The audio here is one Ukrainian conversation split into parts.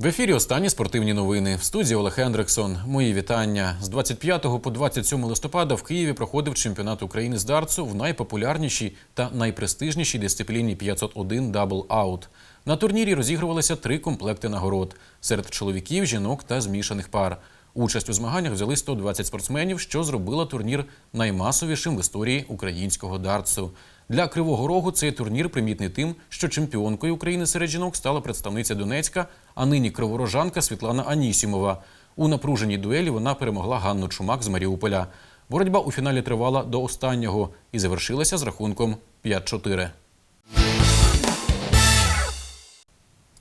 В ефірі останні спортивні новини. В студії Олег Хендриксон. Мої вітання. З 25 по 27 листопада в Києві проходив чемпіонат України з дартсу в найпопулярнішій та найпрестижнішій дисципліні 501 дабл аут. На турнірі розігрувалися три комплекти нагород серед чоловіків, жінок та змішаних пар. Участь у змаганнях взяли 120 спортсменів, що зробила турнір наймасовішим в історії українського дартсу. Для Кривого Рогу цей турнір примітний тим, що чемпіонкою України серед жінок стала представниця Донецька, а нині криворожанка Світлана Анісімова. У напруженій дуелі вона перемогла Ганну Чумак з Маріуполя. Боротьба у фіналі тривала до останнього і завершилася з рахунком 5-4.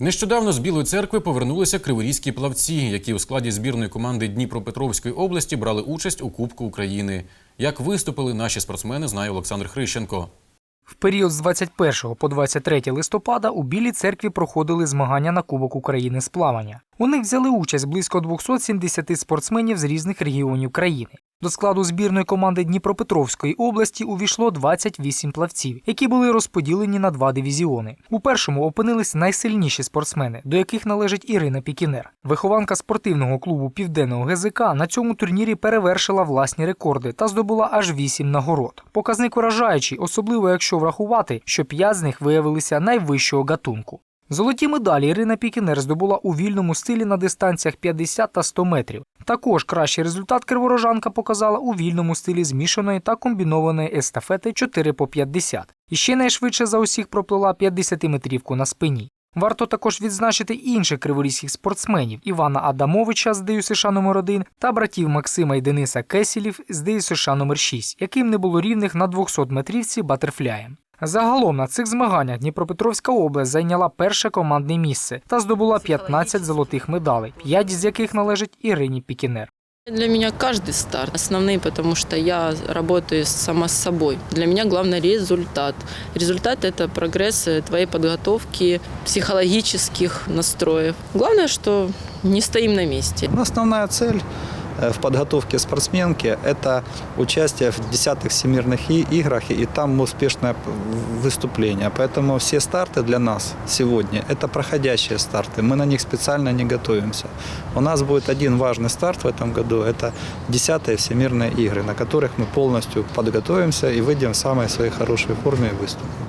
Нещодавно з Білої церкви повернулися криворізькі плавці, які у складі збірної команди Дніпропетровської області брали участь у Кубку України. Як виступили наші спортсмени, знає Олександр Хрищенко. В період з 21 по 23 листопада у Білій церкві проходили змагання на Кубок України з плавання. У них взяли участь близько 270 спортсменів з різних регіонів країни. До складу збірної команди Дніпропетровської області увійшло 28 плавців, які були розподілені на два дивізіони. У першому опинились найсильніші спортсмени, до яких належить Ірина Пікінер. Вихованка спортивного клубу Південного ГЗК на цьому турнірі перевершила власні рекорди та здобула аж 8 нагород. Показник вражаючий, особливо якщо врахувати, що 5 з них виявилися найвищого гатунку. Золоті медалі Ірина Пікінер здобула у вільному стилі на дистанціях 50 та 100 метрів. Також кращий результат криворожанка показала у вільному стилі змішаної та комбінованої естафети 4 по 50. І ще найшвидше за усіх проплила 50-метрівку на спині. Варто також відзначити інших криворізьких спортсменів Івана Адамовича з ДЮСШ номер 1 та братів Максима і Дениса Кесілів з ДЮСШ номер 6 яким не було рівних на 200 метрівці батерфляєм. Загалом на цих змаганнях Дніпропетровська область зайняла перше командне місце та здобула 15 золотих медалей, 5 з яких належить Ірині Пікінер. Для меня каждый старт основный, потому что я работаю сама с собой. Для меня главный результат. Результат – это прогресс э, твоей подготовки, психологических настроев. Главное, что не стоим на месте. Ну, Основная цель э, в подготовке спортсменки – это участие в десятых всемирных играх и там успешное выступление. Поэтому все старты для нас сегодня – это проходящие старты. Мы на них специально не готовимся. У нас будет один важный старт в этом году – это десятые всемирные игры, на которых мы полностью подготовимся и выйдем в самой своей хорошей форме и выступим.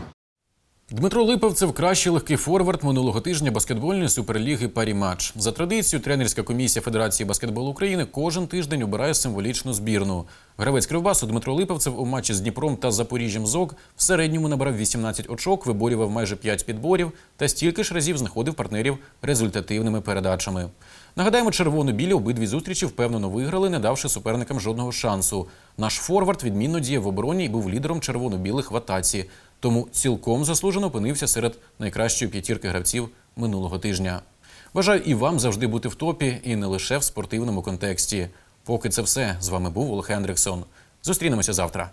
Дмитро Липовцев кращий легкий форвард минулого тижня баскетбольної суперліги Парі-матч. За традицією, тренерська комісія Федерації баскетболу України кожен тиждень обирає символічну збірну. Гравець Кривбасу Дмитро Липовцев у матчі з Дніпром та Запоріжжям ЗОК в середньому набрав 18 очок, виборював майже 5 підборів та стільки ж разів знаходив партнерів результативними передачами. Нагадаємо, червоно-білі обидві зустрічі впевнено виграли, не давши суперникам жодного шансу. Наш форвард відмінно діяв в обороні і був лідером червоно-білих в атаці. Тому цілком заслужено опинився серед найкращої п'ятірки гравців минулого тижня. Бажаю і вам завжди бути в топі, і не лише в спортивному контексті. Поки це все з вами був Олег Хендриксон. Зустрінемося завтра.